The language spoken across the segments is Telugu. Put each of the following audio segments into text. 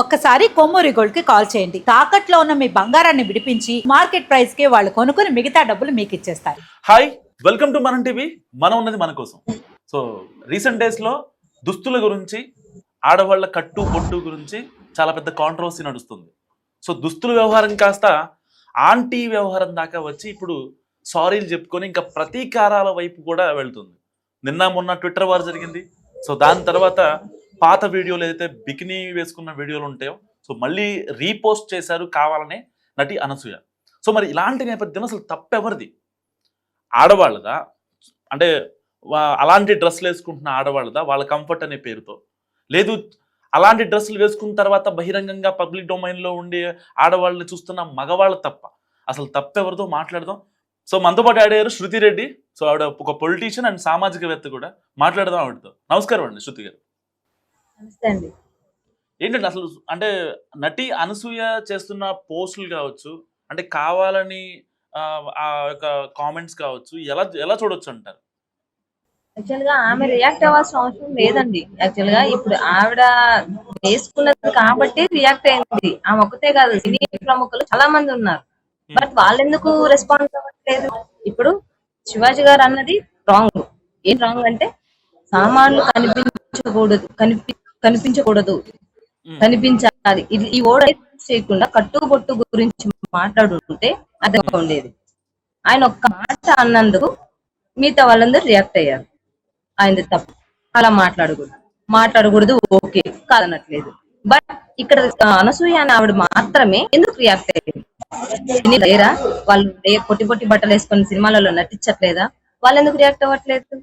ఒక్కసారి కొమ్మూరి గోల్డ్కి కాల్ చేయండి. తాకట్లో ఉన్న మీ బంగారాన్ని విడిపించి మార్కెట్ ప్రైస్కి వాళ్ళు కొనుక్కుని మిగతా డబ్బులు మీకు ఇచ్చేస్తారు. Hi welcome to Manam TV. మనం ఉన్నది మన కోసం. సో రీసెంట్ డేస్లో దుస్తుల గురించి ఆడవాళ్ళ కట్టు బొట్టు గురించి చాలా పెద్ద కాంట్రవర్సీ నడుస్తుంది. సో దుస్తుల వ్యవహారం కాస్త ఆంటీ వ్యవహారం దాకా వచ్చి ఇప్పుడు సారీలు చెప్పుకొని ఇంకా ప్రతీకారాల వైపు కూడా వెళ్తుంది. నిన్న మొన్న ట్విట్టర్ వారు జరిగింది. సో దాని తర్వాత పాత వీడియోలు ఏదైతే బికినీ వేసుకున్న వీడియోలు ఉంటాయో సో మళ్ళీ రీపోస్ట్ చేశారు కావాలనే నటి అనసూయ. సో మరి ఇలాంటి నేపథ్యంలో అసలు తప్పెవరిది? ఆడవాళ్ళదా? అంటే అలాంటి డ్రెస్సులు వేసుకుంటున్న ఆడవాళ్ళదా? వాళ్ళ కంఫర్ట్ అనే పేరుతో. లేదు అలాంటి డ్రెస్సులు వేసుకున్న తర్వాత బహిరంగంగా పబ్లిక్ డొమైన్లో ఉండే ఆడవాళ్ళని చూస్తున్న మగవాళ్ళు తప్ప. అసలు తప్పెవరితో మాట్లాడదాం? సో మనతో పాటు ఆడారు శృతి రెడ్డి. సో ఆవిడ ఒక పొలిటీషియన్ అండ్ సామాజికవేత్త కూడా. మాట్లాడదాం ఆవిడతో. నమస్కారం అండి శృతి గారు. నమస్తే అండి. ఏంటంటే అసలు అంటే నటి అనసూయ చేస్తున్న పోస్టులు కావచ్చు అంటే కావాలని ఆ, యొక్క కామెంట్స్ కావచ్చు ఎలా ఎలా చూడొచ్చు అంటారు? యాక్చువల్గా ఆమె రియాక్ట్ అవ్వాల్సిన అవసరం లేదండి. యాక్చువల్గా ఇప్పుడు ఆవిడ వేసుకున్నది కాబట్టి రియాక్ట్ అయింది. ఆమె ఒకతే కాదు సినీ ప్రముఖులు చాలా మంది ఉన్నారు బట్ వాళ్ళెందుకు రెస్పాన్స్ అవ్వట్లేదు? ఇప్పుడు శివాజీ గారు అన్నది రాంగ్. ఏం రాంగ్ అంటే సామాన్లు కనిపించకూడదు కనిపి కనిపించకూడదు. కనిపించాలి. ఇది ఈ ఓడ చేయకుండా కట్టు బొట్టు గురించి మాట్లాడుతుంటే అర్థంగా ఉండేది. ఆయన ఒక్క మాట అన్నందుకు మిగతా వాళ్ళందరూ రియాక్ట్ అయ్యారు. ఆయనది తప్పు. అలా మాట్లాడకూడదు. మాట్లాడకూడదు ఓకే. కాదనట్లేదు. బట్ ఇక్కడ అనసూయ అనే ఆవిడ మాత్రమే ఎందుకు రియాక్ట్ అయ్యింది? లేరా? వాళ్ళు పొట్టి పొట్టి బట్టలు వేసుకొని సినిమాలలో నటించట్లేదా? వాళ్ళు ఎందుకు రియాక్ట్ అవ్వట్లేదు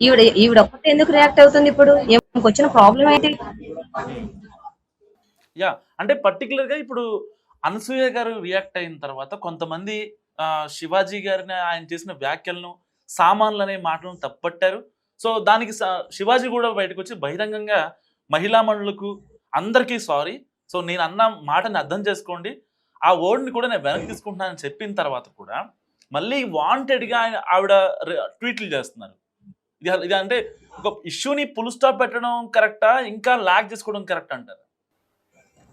ఈవిడ ఈవిడ ఒక్కటే ఎందుకు రియాక్ట్ అవుతుంది ఇప్పుడు? వచ్చిన ప్రాబ్లం ఏంటి? యా అంటే పర్టికులర్గా ఇప్పుడు అనసూయ గారు రియాక్ట్ అయిన తర్వాత కొంతమంది ఆ, శివాజీ గారిని ఆయన చేసిన వ్యాఖ్యలను సామాన్లు అనే మాటలను తప్పట్టారు. సో దానికి శివాజీ కూడా బయటకు వచ్చి బహిరంగంగా మహిళా మనులకు అందరికీ సారీ సో నేను అన్న మాటని అర్థం చేసుకోండి. ఆ వర్డ్ని కూడా నేను వెనక్కి తీసుకుంటున్నానని చెప్పిన తర్వాత కూడా మళ్ళీ వాంటెడ్గా ఆయన ఆవిడ ట్వీట్లు చేస్తున్నారు. ఇది ఇది అంటే ఒక ఇష్యూని పుల్ స్టాప్ పెట్టడం కరెక్టా? ఇంకా లాగ్ చేసుకోవడం కరెక్ట్ అంటారు?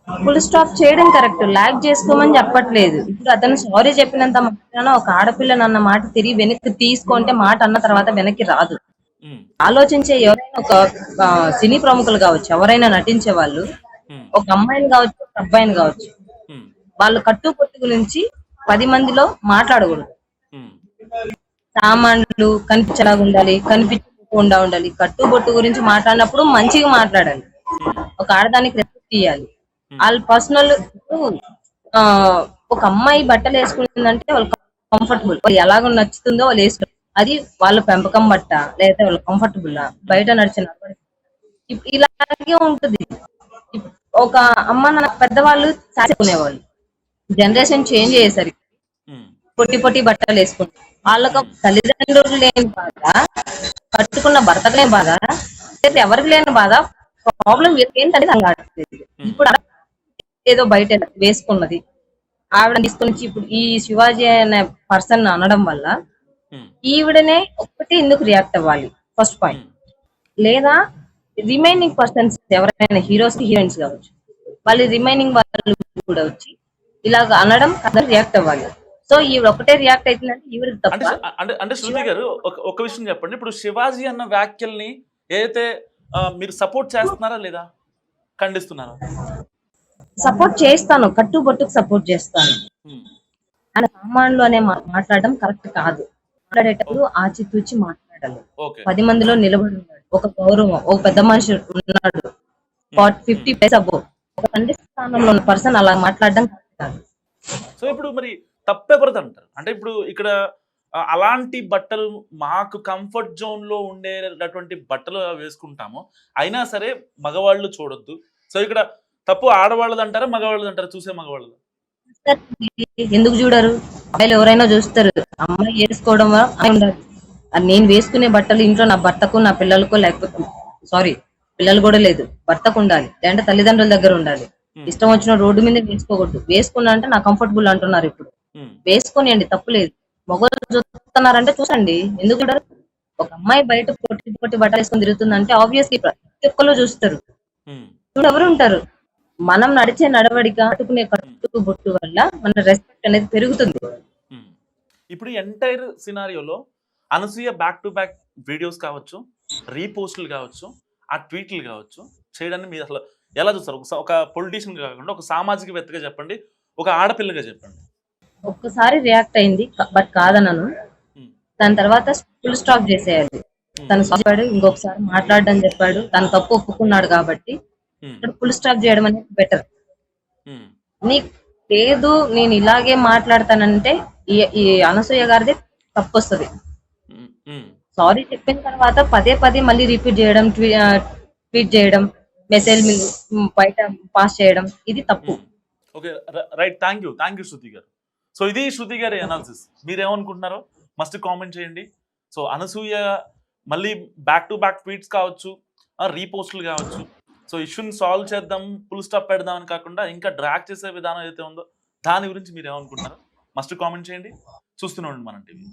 ఫుల్ స్టాప్ చేయడం కరెక్ట్. లాగ్ చేసుకోమని చెప్పట్లేదు. ఇప్పుడు అతను సారీ చెప్పినంత మాత్రాన ఒక ఆడపిల్లని అన్న మాట తిరిగి వెనక్కి తీసుకుంటే మాట అన్న తర్వాత వెనక్కి రాదు. ఆలోచించే ఎవరైనా ఒక సినీ ప్రముఖులు కావచ్చు ఎవరైనా నటించే వాళ్ళు ఒక అమ్మాయిని కావచ్చు ఒక అబ్బాయిని కావచ్చు వాళ్ళు కట్టు పొట్టు గురించి పది మందిలో మాట్లాడకూడదు. సామాన్లు కనిపించేలాగా ఉండాలి కనిపించకుండా ఉండాలి. కట్టు బొట్టు గురించి మాట్లాడినప్పుడు మంచిగా మాట్లాడాలి ఒక ఆడదానికి రెస్పెక్ట్ ఇవ్వాలి వాళ్ళ పర్సనల్ ఆ ఒక అమ్మాయి బట్టలు వేసుకుంటుందంటే వాళ్ళు కంఫర్టబుల్ ఎలాగ నచ్చుతుందో వాళ్ళు వేసుకుంటారు అది వాళ్ళ పెంపకం బట్ట లేదా వాళ్ళ కంఫర్టబుల్ బయట నడిచిన ఇలాగే ఉంటుంది. ఒక అమ్మ నాన్న పెద్దవాళ్ళు సాసుకునేవాళ్ళు జనరేషన్ చేంజ్ అయ్యేసరికి. ఉమ్, పొట్టి పొట్టి బట్టలు వేసుకుంటారు. వాళ్ళకు తల్లిదండ్రులు లేని బాధ కట్టుకున్న భర్తకు లేని బాధ లేదా ఎవరికి లేని బాధ ప్రాబ్లం ఏంటంటే నాకు కావట్లేదు. ఇప్పుడు ఏదో బయట వేసుకున్నది. ఆవిడ తీసుకొని ఇప్పుడు ఈ శివాజీ అనే పర్సన్ అనడం వల్ల ఈవిడనే ఒక్కటే ఎందుకు రియాక్ట్ అవ్వాలి? ఫస్ట్ పాయింట్ లేదా రిమైనింగ్ పర్సన్స్ ఎవరైనా హీరోస్కి హీరోయిన్స్ కావచ్చు. వాళ్ళు రిమైనింగ్ వాళ్ళు కూడా వచ్చి ఇలాగ అనడం అందరూ రియాక్ట్ అవ్వాలి. సో ఈవిడ ఒకటే రియాక్ట్ అవుతుందంటే ఈవిడ తప్ప అంటే అంటే శృతి గారు ఒక విషయం చెప్పండి. ఇప్పుడు శివాజీ అన్న వ్యాఖ్యల్ని ఏదైతే మీరు సపోర్ట్ చేస్తున్నారా లేదా? ఖండిస్తున్నారా? సపోర్ట్ చేస్తాను. కట్టు బొట్టుకు సపోర్ట్ చేస్తాను. ఆయన సామాన్లు అనే మాట్లాడడం కరెక్ట్ కాదు. మాట్లాడేటప్పుడు ఆచితూచి మాట్లాడాలి. పది మందిలో నిలబడి ఉన్నాడు. ఒక గౌరవం ఒక పెద్ద మనిషి ఉన్నాడు. ఫిఫ్టీ ప్లేస్ అబో ఒక తండ్రి స్థానంలో ఉన్న పర్సన్ అలా మాట్లాడడం కరెక్ట్ కాదు. సో ఇప్పుడు మరి తప్పెవరిది అంటారు. అంటే ఇప్పుడు ఇక్కడ అలాంటి బట్టలు మాకు కంఫర్ట్ జోన్లో ఉండేటటువంటి బట్టలు వేసుకుంటాము అయినా సరే మగవాళ్ళు చూడొద్దు. సో ఇక్కడ తప్పు ఆడవాళ్ళది అంటారా మగవాళ్ళది అంటారా? చూసే మగవాళ్ళది? ఎందుకు చూడరు? అబ్బాయిలు ఎవరైనా చూస్తారు అమ్మాయి వేసుకోవడం నేను వేసుకునే బట్టలు ఇంట్లో నా భర్తకు నా పిల్లలకు లేకపోతే సారీ పిల్లలు కూడా లేదు. భర్తకు ఉండాలి. లేదంటే తల్లిదండ్రుల దగ్గర ఉండాలి. ఇష్టం వచ్చిన రోడ్డు మీద వేసుకోకూడదు. వేసుకున్నా అంటే నా కంఫర్టబుల్ అంటున్నారు ఇప్పుడు. వేసుకొనియండి తప్పు లేదు. మగవాళ్ళు చూస్తున్నారంటే చూసండి. ఎందుకు ఒక అమ్మాయి బయట పొట్టి పొట్టి బట్టలు వేసుకొని తిరుగుతుందంటే ఆబ్వియస్లీ ప్రతి ఒక్కరు చూస్తారు. ఎవరు ఉంటారు? మనం నడిచే నడవడిక కట్టుకునే కట్టు బొట్టు వల్ల మన రెస్పెక్ట్ అనేది పెరుగుతుంది. ఇప్పుడు entire సినారియోలో Anasuya back to back videos కావచ్చు రీపోస్టులు కావచ్చు ఆ ట్వీట్లు కావచ్చు చేయడాన్ని మీరు అసలు ఎలా చూస్తారు? ఒక- ఒక పొలిటీషియన్ కాకుండా ఒక సామాజికవేత్తగా చెప్పండి ఒక ఆడపిల్లగా చెప్పండి. ఒక్కసారి రియాక్ట్ అయింది బట్ కాదనను. దాని తర్వాత ఫుల్ స్టాప్ చేసేయాలి. తను చెప్పాడు ఇంకొకసారి మాట్లాడడం చెప్పాడు. తను తప్పు ఒప్పుకున్నాడు కాబట్టి. ఫుల్ స్టాప్ చేయడం అనేది బెటర్. నీకు లేదు నేను ఇలాగే మాట్లాడతానంటే ఈ అనసూయ గారిది తప్పు వస్తుంది. సారీ చెప్పిన తర్వాత పదే పదే మళ్ళీ రిపీట్ చేయడం ట్వీట్ చేయడం మెసేజ్ బయట పాస్ చేయడం ఇది తప్పు. Okay right thank you thank you Shruti garu. So ఇది శృతి గారి అనాలిసిస్ మీరేమనుకుంటున్నారో మస్ట్ కామెంట్ చేయండి. సో అనసూయ మళ్ళీ బ్యాక్ టు బ్యాక్ ట్వీట్స్ కావచ్చు రీపోస్టులు కావచ్చు. సో ఇష్యూని సాల్వ్ చేద్దాం ఫుల్ స్టాప్ పెడదాం అని కాకుండా ఇంకా డ్రాక్ చేసే విధానం ఏదైతే ఉందో దాని గురించి మీరు ఏమనుకుంటున్నారో మస్ట్ కామెంట్ చేయండి. చూస్తూనే ఉండండి మన టీవీ